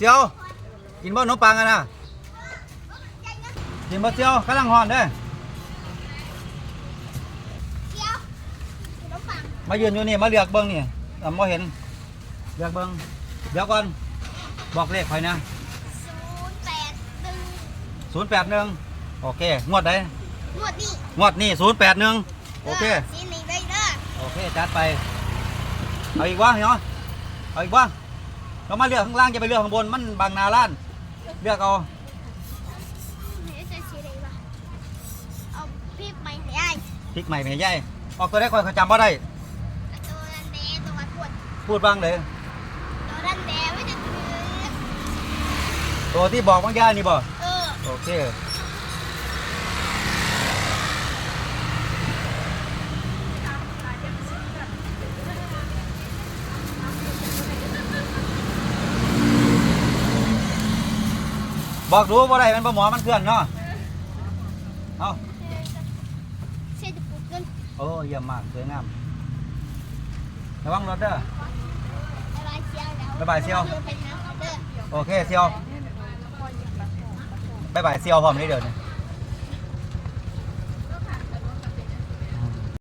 เซียว กินบ่ขนมปังกันนะกินบ่เซียวกำลังฮ้อนเด้อเดี๋ยวน้องฟังมายืนอยู่นี่มาเลือกเบิ่งนี่อะบ่เห็น เลือกเบิ่งเดี๋ยวก่อนบอกเลขข่อยนะศูนย์แปดหนึ่ง081โอเค งวดใดงวดนี้งวดนี้081โอเคสีนี้ได้เด้อโอเคจัดไป เอาอีกวะเนาะเอาอีกวะ เรามาเลือกข้างล่างจะไปเลือกข้างบนมันบางนาล้าน เลือกเอาเฮ้ยจะสีอะไรวะเอาพริกไปให้ยายพริกใหม่แม่ใหญ่ออกตัวได้คอยเขาจำบ่ได้เอาตัวดันแดงตัวขวดพูดบ้างเลยตัวดันแดงไม่ได้ถือตัวที่บอกบางย่านี่บ่เออโอเค บอกรู้ว่าได้มันบ่หมอมันเคลื่อนเนาะเอาเสียจะปลูกเงินโอ้เยี่ยมมากสวยงามระวังรถเด้อบ๊ายบายเชียวแล้วบ๊ายบายเชียวไปหาเขาเด้อโอเคเซียวบายบายเซียวพร้อมนี้เดี๋ยวนี้